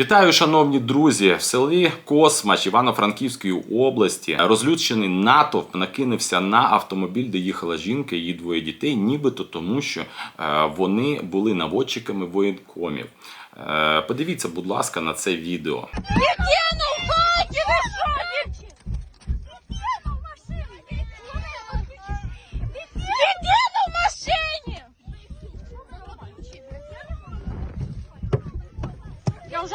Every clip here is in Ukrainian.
Вітаю, шановні друзі! В селі Космач Івано-Франківської області розлючений натовп накинувся на автомобіль, де їхала жінка і її двоє дітей, нібито тому, що е, вони були наводчиками воєнкомів. Е, Подивіться, будь ласка, на це відео. Дитину в хаті, Я вже.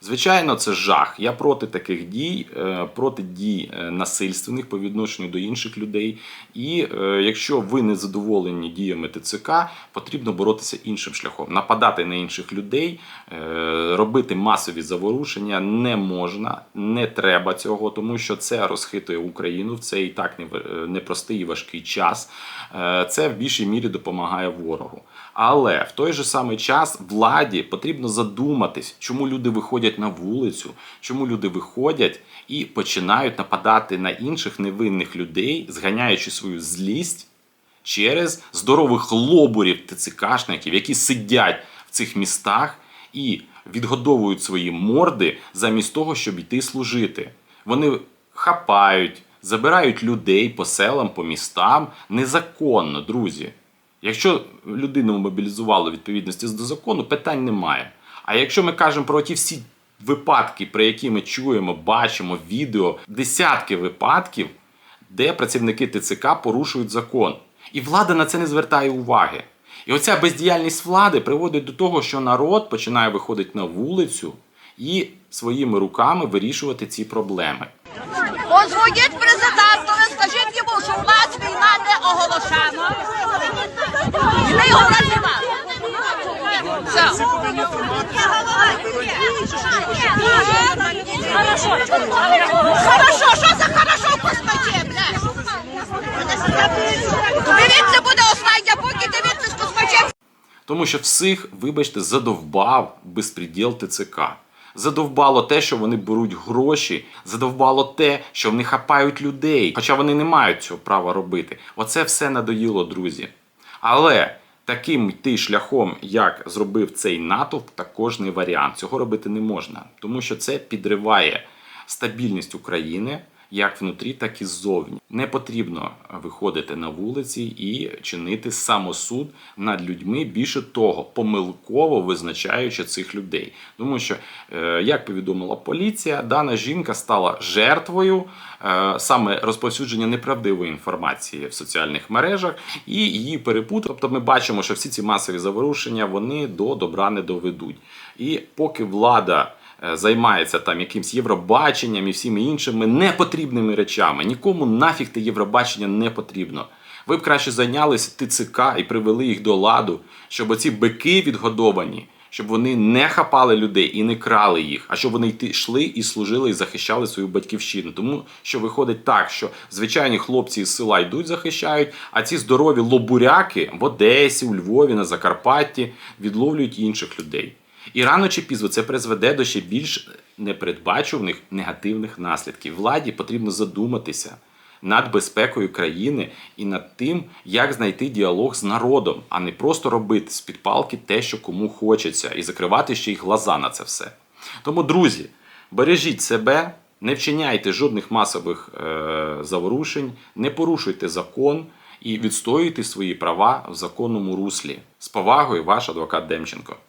Звичайно, це жах. Я проти таких дій, е, проти дій е, насильственних по відношенню до інших людей. І е, якщо ви не задоволені діями ТЦК, потрібно боротися іншим шляхом. Нападати на інших людей, робити масові заворушення не можна, не треба цього, тому що це розхитує Україну в цей і так не- непростий і важкий час. Це в більшій мірі допомагає ворогу. Але в той же самий час владі потрібно задуматись, чому люди виходять на вулицю, чому люди виходять і починають нападати на інших невинних людей, зганяючи свою злість через здорових лобурів ТЦКшників, які сидять в цих містах і відгодовують свої морди замість того, щоб йти служити. Вони хапають, забирають людей по селам, по містам незаконно, друзі. Якщо людину мобілізували відповідності до закону, питань немає. А якщо ми кажемо про ті всі випадки, про які ми чуємо, бачимо відео, десятки випадків, де працівники ТЦК порушують закон. І влада на це не звертає уваги. І оця бездіяльність влади приводить до того, що народ починає виходити на вулицю і своїми руками вирішувати ці проблеми. Позвоніть президентові, скажіть йому, що у нас війна не оголошена. І його називали. Все. Хорошо, що за хорошо в блядь? Дивіться, буде остання, поки дивіться з космачем. Тому що всіх, вибачте, задовбав безпреділ ТЦК. Задовбало те, що вони беруть гроші, задовбало те, що вони хапають людей, хоча вони не мають цього права робити. Оце все надоїло, друзі. Але таким йти шляхом, як зробив цей натовп, також не варіант. Цього робити не можна, тому що це підриває стабільність України як внутрі, так і ззовні. Не потрібно виходити на вулиці і чинити самосуд над людьми. Більше того, помилково визначаючи цих людей. Тому що, е, як повідомила поліція, дана жінка стала жертвою е, саме розповсюдження неправдивої інформації в соціальних мережах і її перепутали. Тобто, ми бачимо, що всі ці масові заворушення вони до добра не доведуть. І поки влада займається там якимсь євробаченням і всіми іншими непотрібними речами. Нікому нафіг те Євробачення не потрібно. Ви б краще зайнялися ТЦК і привели їх до ладу, щоб оці бики відгодовані, щоб вони не хапали людей і не крали їх, а щоб вони йшли і служили і захищали свою батьківщину. Тому що виходить так, що звичайні хлопці з села йдуть, захищають, а ці здорові лобуряки в Одесі, у Львові, на Закарпатті відловлюють інших людей. І рано чи пізно це призведе до ще більш непередбачуваних негативних наслідків. Владі потрібно задуматися над безпекою країни і над тим, як знайти діалог з народом, а не просто робити з під палки те, що кому хочеться, і закривати ще й глаза на це все. Тому, друзі, бережіть себе, не вчиняйте жодних масових е- заворушень, не порушуйте закон і відстоюйте свої права в законному руслі. З повагою, ваш адвокат Демченко.